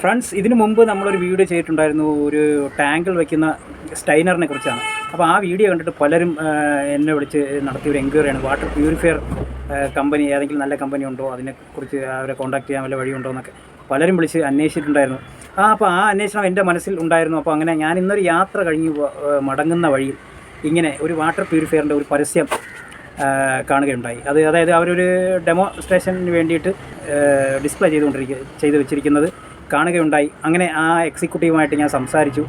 Friends ഇതിനു മുമ്പ് നമ്മളൊരു വീഡിയോ ചെയ്തിട്ടുണ്ടായിരുന്നു ഒരു ടാങ്കിൽ വയ്ക്കുന്ന സ്റ്റൈനറിനെ കുറിച്ചാണ്. അപ്പോൾ ആ വീഡിയോ കണ്ടിട്ട് പലരും എന്നെ വിളിച്ച് നടത്തിയ ഒരു എൻക്വയറിയാണ് വാട്ടർ പ്യൂരിഫയർ കമ്പനി ഏതെങ്കിലും നല്ല കമ്പനി ഉണ്ടോ? അതിനെക്കുറിച്ച് അവരെ കോൺടാക്ട് ചെയ്യാൻ വല്ല വഴിയുണ്ടോ എന്നൊക്കെ പലരും വിളിച്ച് അന്വേഷിച്ചിട്ടുണ്ടായിരുന്നു. ആ അപ്പോൾ ആ അന്വേഷണം എന്റെ മനസ്സിൽ ഉണ്ടായിരുന്നു. അപ്പോൾ അങ്ങനെ ഞാൻ ഇന്നൊരു യാത്ര കഴിഞ്ഞ് മടങ്ങുന്ന വഴിയിൽ ഇങ്ങനെ ഒരു വാട്ടർ പ്യൂരിഫയറിന്റെ ഒരു പരസ്യം കാണുകയുണ്ടായി. അത് അതായത് അവരൊരു ഡെമോൺസ്ട്രേഷന് വേണ്ടിയിട്ട് ഡിസ്പ്ലേ ചെയ്തുകൊണ്ടിരിക്കുക ചെയ്ത് വെച്ചിരിക്കുന്നത് കാണുകയുണ്ടായി. അങ്ങനെ ആ എക്സിക്യൂട്ടീവുമായിട്ട് ഞാൻ സംസാരിച്ചു.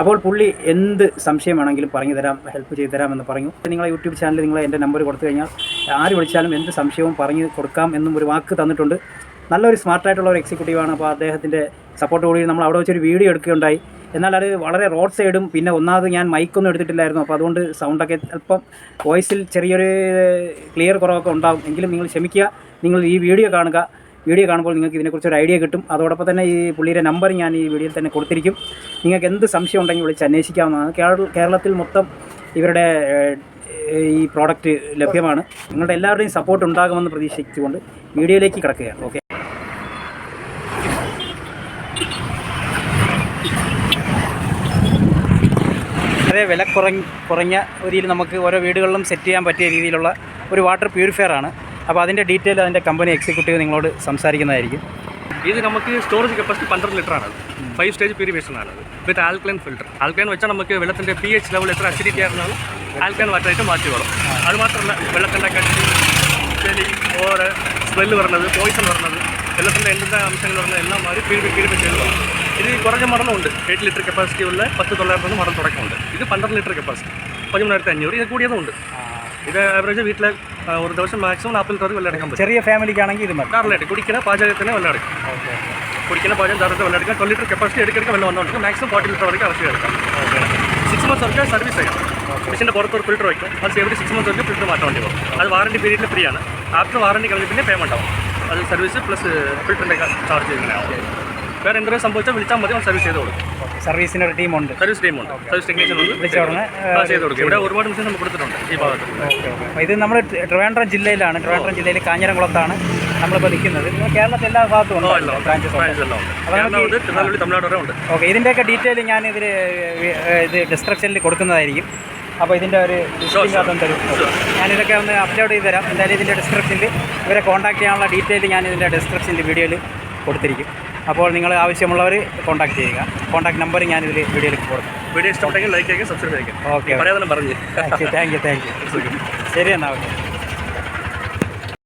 അപ്പോൾ പുള്ളി എന്ത് സംശയം വേണമെങ്കിലും പറഞ്ഞു തരാം ഹെൽപ്പ് ചെയ്തു തരാമെന്ന് പറഞ്ഞു. നിങ്ങൾ യൂട്യൂബ് ചാനലിൽ നിങ്ങൾ എന്റെ നമ്പർ കൊടുത്തു കഴിഞ്ഞാൽ ആര് വിളിച്ചാലും എന്ത് സംശയവും പറഞ്ഞു കൊടുക്കാം എന്നും ഒരു വാക്ക് തന്നിട്ടുണ്ട്. നല്ലൊരു സ്മാർട്ടായിട്ടുള്ള ഒരു എക്സിക്യൂട്ടീവാണ് അപ്പോൾ അദ്ദേഹത്തിന്റെ സപ്പോർട്ട് കൂടി നമ്മൾ അവിടെ വെച്ചൊരു വീഡിയോ എടുക്കുകയുണ്ടായി. എന്നാൽ അത് വളരെ റോഡ് സൈഡും പിന്നെ ഒന്നാമത് ഞാൻ മൈക്കൊന്നും എടുത്തിട്ടില്ലായിരുന്നു. അപ്പോൾ അതുകൊണ്ട് സൗണ്ടൊക്കെ അല്പം വോയിസിൽ ചെറിയൊരു ക്ലിയർ കുറവൊക്കെ ഉണ്ടാകും എങ്കിലും നിങ്ങൾ ക്ഷമിക്കുക. നിങ്ങൾ ഈ വീഡിയോ കാണുക. വീഡിയോ കാണുമ്പോൾ നിങ്ങൾക്ക് ഇതിനെക്കുറിച്ച് ഒരു ഐഡിയ കിട്ടും. അതോടൊപ്പം തന്നെ ഈ പുള്ളിയുടെ നമ്പർ ഞാൻ ഈ വീഡിയോയിൽ തന്നെ കൊടുത്തിരിക്കും. നിങ്ങൾക്ക് എന്ത് സംശയം ഉണ്ടെങ്കിൽ വിളിച്ച് അന്വേഷിക്കാവുന്നതാണ്. കേരളത്തിൽ മൊത്തം ഇവരുടെ ഈ പ്രോഡക്റ്റ് ലഭ്യമാണ്. നിങ്ങളുടെ എല്ലാവരുടെയും സപ്പോർട്ട് ഉണ്ടാകുമെന്ന് പ്രതീക്ഷിച്ചുകൊണ്ട് വീഡിയോയിലേക്ക് കിടക്കുകയാണ് ഓക്കെ വളരെ വില കുറഞ്ഞ കുറഞ്ഞ രീതിയിൽ നമുക്ക് ഓരോ വീടുകളിലും സെറ്റ് ചെയ്യാൻ പറ്റിയ രീതിയിലുള്ള ഒരു വാട്ടർ പ്യൂരിഫയർ ആണ്. അപ്പോൾ അതിന്റെ ഡീറ്റെയിൽ അതിന്റെ കമ്പനി എക്സിക്യൂട്ടീവ് നിങ്ങളോട് സംസാരിക്കുന്നതായിരിക്കും. ഇത് നമുക്ക് സ്റ്റോറേജ് കപ്പാസിറ്റി പന്ത്രണ്ട് ലിറ്റർ ആണ്. ഫൈവ് സ്റ്റേജ് പ്യൂരിഫിക്കേഷൻ ആണ് വിത്ത് ആൽക്ലൈൻ ഫിൽറ്റർ ആൽക്ലൈൻ വെച്ചാൽ നമുക്ക് വെള്ളത്തിന്റെ പി എച്ച് ലെവൽ എത്ര അസിഡിറ്റി ആയിരുന്നാലും ആൽക്ലൈൻ വാട്ടറായിട്ട് മാറ്റിക്കോളും അത് മാത്രമല്ല വെള്ളത്തിന്റെ കട്ടി ചെളി ഓറ് സ്മെല്ല് വരുന്നത് പോയിസൺ വരുന്നത് വെള്ളത്തിന്റെ എന്തെല്ലാം അംശങ്ങൾ വരുന്നത് എല്ലാം മാറി പ്യൂരിഫൈ പ്യൂരിഫൈ ചെയ്തതാണ് ഇത് കുറഞ്ഞ മരണമുണ്ട്. എയ്റ്റ് ലിറ്റർ കപ്പാസിറ്റി ഉള്ള പത്ത് തൊള്ളായിരത്തി മരണം തുടക്കമുണ്ട്. ഇത് പന്ത്രണ്ട് ലിറ്റർ കപ്പാസിറ്റി പതിമൂന്നായിരത്തി അഞ്ഞൂറ്. ഇത് കൂടിയതും ഉണ്ട്. ഇത് ആവറേജ് വീട്ടിലെ ഒരു ദിവസം മാക്സിമം നാൽപ്പത് ലിറ്റർ വെള്ളം എടുക്കാൻ പറ്റും. ചെറിയ ഫാമിലിക്കാണെങ്കിൽ ഇത് മതി. കാറിലായിട്ട് കുടിക്കുന്ന പാചകത്തിന് വെള്ളം എടുക്കും കുടിക്കുന്ന പാചകം ധാരാളം വെള്ളം എടുക്കാം ട്വൽ ലിറ്റർ കപ്പാസിറ്റി എടുക്കെടുക്ക വെള്ളം വന്നുകൊണ്ട് മാക്സിമം ഫോർട്ടി ലിറ്റർ വരെ ആവശ്യം എടുക്കാം സിക്സ് മന്ത്സ് വർക്ക് സർവീസ് ചെയ്യാം. മെഷീന്റെ പുറത്ത് ഒരു ഫിൽറ്റർ വയ്ക്കും. അത് എവറി സിക്സ് മന്ത്സ് വരെ ഫിൽറ്റർ മാറ്റാൻ വേണ്ടി പോകും അത് വാറണ്ടി പീരീഡിൽ ഫ്രീ ആണ്. ആഫ്റ്റർ വാറണ്ടി കഴിഞ്ഞ് പിന്നെ പേയ്മെന്റ് ആവും. അത് സർവീസ് പ്ലസ് ഫിൽറ്ററിന്റെ ചാർജ് ചെയ്യുന്നതാണ് വേറെ എന്തെങ്കിലും സംഭവിച്ചാൽ വിളിച്ചാൽ മതി. സർവീസ് ചെയ്ത് കൊടുക്കും സർവീസിന് ഒരു ടീമുണ്ട്. സർവീസ് ടീമുണ്ട്. സർവീസ് ടെക്നീഷ്യൻ ഉണ്ട് ചെയ്ത് കൊടുക്കും. ഇവിടെ ഒരുപാട് മിഷൻ നമ്മൾ കൊടുത്തിട്ടുണ്ട് ഈ ഭാഗത്ത്. അപ്പോൾ ഇത് നമ്മൾ ട്രിവാൻഡ്രം ജില്ലയിലാണ്. ട്രിവാൻഡ്രം ജില്ലയിൽ കാഞ്ഞിരംകുളത്താണ് നമ്മളിപ്പോൾ നിൽക്കുന്നത്. കേരളത്തിൽ എല്ലാ ഭാഗത്തും ഉണ്ട് തിരുനെൽവേലി തമിഴ്നാട് വരെ ഉണ്ട്. ഓക്കെ. ഇതിന്റെയൊക്കെ ഡീറ്റെയിൽ ഞാൻ ഇതിൽ ഇത് ഡിസ്ക്രിപ്ഷനിൽ കൊടുക്കുന്നതായിരിക്കും. അപ്പോൾ ഇതിന്റെ ഒരു ലിസ്റ്റിംഗ് അതും തരും. ഞാനിതൊക്കെ ഒന്ന് അപ്ലോഡ് ചെയ്ത് തരാം. എന്തായാലും ഇതിന്റെ ഡിസ്ക്രിപ്ഷനിൽ ഇവരെ കോൺടാക്ട് ചെയ്യാനുള്ള ഡീറ്റെയിൽ ഞാൻ ഇതിന്റെ ഡിസ്ക്രിപ്ഷനിൽ വീഡിയോയിൽ കൊടുത്തിരിക്കും. അപ്പോൾ നിങ്ങൾ ആവശ്യമുള്ളവർ കോൺടാക്ട് ചെയ്യുക. കോൺടാക്ട് നമ്പർ ഞാൻ ഇതിൽ വീഡിയോയിൽ കൊടുക്കും. വീഡിയോ ഇഷ്ടപ്പെട്ടെങ്കിൽ ലൈക്ക് ചെയ്യുക സബ്സ്ക്രൈബ് ചെയ്യുക. ഓക്കെ പറഞ്ഞു. താങ്ക് യു താങ്ക് യു ശരി എന്നാൽ ഓക്കെ.